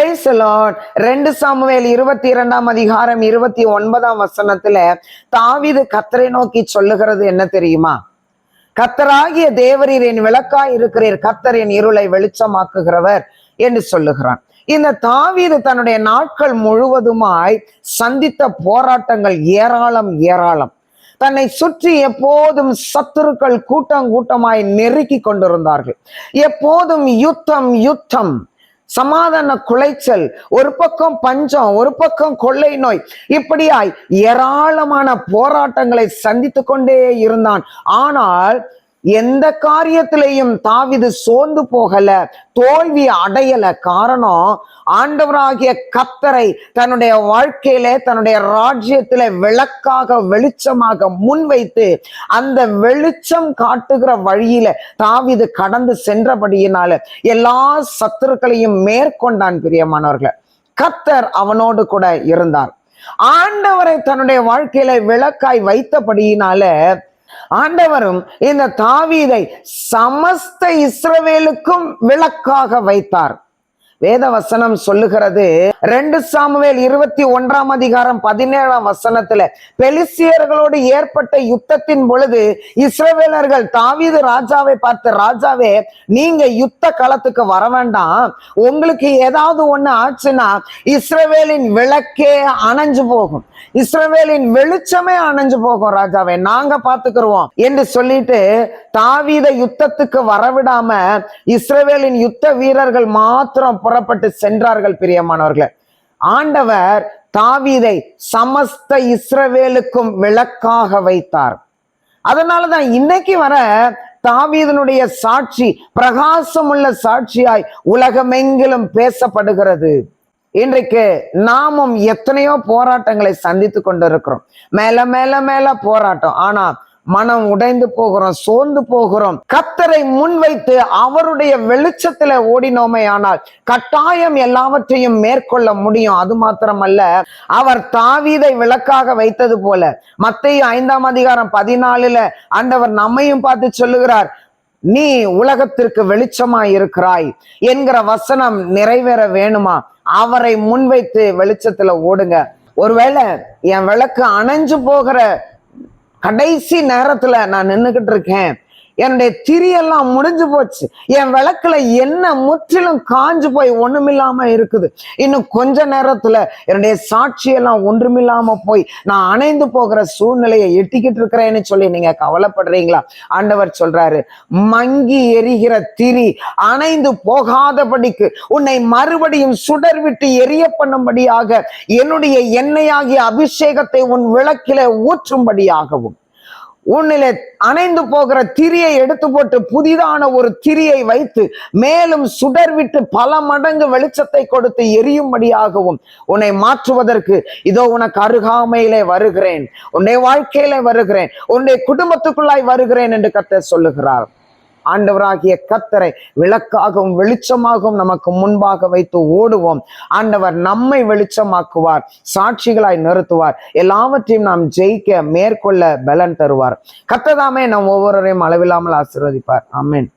Price ரெண்டு Samuel இருபத்தி இரண்டாம் அதிகாரம் இருபத்தி ஒன்பதாம் வசனத்துல தாவிது கத்தரை நோக்கி சொல்லுகிறது என்ன தெரியுமா? கத்தராகிய தேவரீர் என் விளக்காய் இருக்கிறீர். கத்தர் என் இருளை வெளிச்சமாக்குகிறவர் என்று சொல்லுகிறான். இந்த தாவீது தன்னுடைய நாட்கள் முழுவதுமாய் சந்தித்த போராட்டங்கள் ஏராளம் ஏராளம். தன்னை சுற்றி எப்போதும் சத்துருக்கள் கூட்டம் கூட்டமாய் நெருக்கி கொண்டிருந்தார்கள். எப்போதும் யுத்தம் யுத்தம். சமாதான குலைச்சல் ஒரு பக்கம் பஞ்சம் ஒரு பக்கம் கொள்ளை நோய் இப்படியாய் ஏராளமான போராட்டங்களை சந்தித்து கொண்டே இருந்தான். ஆனால் எந்த காரியத்திலையும் தாவிது சோர்ந்து போகல தோல்வி அடையல காரணம் ஆண்டவராகிய கத்தரை தன்னுடைய வாழ்க்கையில தன்னுடைய ராஜ்யத்தில விளக்காக வெளிச்சமாக முன்வைத்து அந்த வெளிச்சம் காட்டுகிற வழியில தாவிது கடந்து சென்றபடியினால எல்லா சத்துருக்களையும் மேற்கொண்டான் பிரியமானவர்களே. கத்தர் அவனோடு கூட இருந்தார். ஆண்டவரை தன்னுடைய வாழ்க்கையில விளக்காய் வைத்தபடியினால ஆண்டவரும் இந்த தாவீதை சமஸ்த இஸ்ரவேலுக்கும் விளக்காக வைத்தார். வேத வசனம் சொல்லுகிறது ரெண்டு சாமுவேல் இருபத்தி ஒன்றாம் அதிகாரம் பதினேழாம் வசனத்துல பெலிசியர்களோடு ஏற்பட்ட யுத்தத்தின் பொழுது இஸ்ரவேலர்கள் தாவீது ராஜாவை பார்த்து ராஜாவே நீங்க யுத்த களத்துக்கு வர வேண்டாம். உங்களுக்கு ஏதாவது ஒண்ணு ஆச்சுன்னா இஸ்ரவேலின் விளக்கே அணைஞ்சு போகும். இஸ்ரவேலின் வெளிச்சமே அணைஞ்சு போகும் ராஜாவே. நாங்க பாத்துக்கிறோம் என்று சொல்லிட்டு தாவீத யுத்தத்துக்கு வரவிடாம இஸ்ரவேலின் யுத்த வீரர்கள் மாத்திரம் புறப்பட்டு சென்றார்கள் பிரியமானவர்களே. ஆண்டவர் தாவீதை சமஸ்த இஸ்ரவேலுக்கும் விளக்காக வைத்தார். அதனாலதான் இன்னைக்கு வர தாவீதனுடைய சாட்சி பிரகாசமுள்ள சாட்சியாய் உலகமெங்கிலும் பேசப்படுகிறது. இன்றைக்கு நாமும் எத்தனையோ போராட்டங்களை சந்தித்து கொண்டிருக்கிறோம். மேல மேல மேல போராட்டம். ஆனா மனம் உடைந்து போகிறோம் சோர்ந்து போகிறோம். கத்தரை முன்வைத்து அவருடைய வெளிச்சத்துல ஓடினோமே ஆனால் கட்டாயம் எல்லாவற்றையும் மேற்கொள்ள முடியும். அது மாத்திரமல்ல அவர் தாவீதை விளக்காக வைத்தது போல. மத்திய ஐந்தாம் அதிகாரம் பதினாலுல ஆண்டவர் நம்மையும் பார்த்து சொல்லுகிறார் நீ உலகத்திற்கு வெளிச்சமாய் இருக்கிறாய். என்கிற வசனம் நிறைவேற வேணுமா? அவரை முன்வைத்து வெளிச்சத்துல ஓடுங்க. ஒருவேளை என் விளக்கு அணைஞ்சு போகிற கடைசி நேரத்துல நான் நின்றுகிட்டு இருக்கேன். என்னுடைய திரியெல்லாம் முடிஞ்சு போச்சு. என் விளக்குல என்ன முற்றிலும் காஞ்சு போய் ஒண்ணுமில்லாம இருக்குது. இன்னும் கொஞ்ச நேரத்துல என்னுடைய சாட்சியெல்லாம் ஒன்றுமில்லாம போய் நான் அணைந்து போகிற சூழ்நிலையை எட்டிக்கிட்டு இருக்கிறேன்னு சொல்லி நீங்க கவலைப்படுறீங்களா? ஆண்டவர் சொல்றாரு மங்கி எரிகிற திரி அணைந்து போகாதபடிக்கு உன்னை மறுபடியும் சுடர் விட்டு எரிய பண்ணும்படியாக என்னுடைய எண்ணெயாகிய அபிஷேகத்தை உன் விளக்கில ஊற்றும்படியாகவும். உன்னிலே அணைந்து போகிற திரியை எடுத்து போட்டு புதிதான ஒரு திரியை வைத்து மேலும் சுடர் விட்டு பல மடங்கு வெளிச்சத்தை கொடுத்து எரியும்படியாகவும் உன்னை மாற்றுவதற்கு இதோ உனக்கு அருகாமையிலே வருகிறேன். உன்னை வாழ்க்கையிலே வருகிறேன். உன்னை குடும்பத்துக்குள்ளாய் வருகிறேன் என்று கத்த சொல்லுகிறார். ஆண்டவராகிய கத்தரை விளக்காகவும் வெளிச்சமாகவும் நமக்கு முன்பாக வைத்து ஓடுவோம். ஆண்டவர் நம்மை வெளிச்சமாக்குவார் சாட்சிகளாய் நிறுத்துவார். எல்லாவற்றையும் நாம் ஜெயிக்க மேற்கொள்ள பலன் தருவார். கத்ததாமே நம் ஒவ்வொருவரையும் அளவில்லாமல் ஆசீர்வதிப்பார். ஆமென்.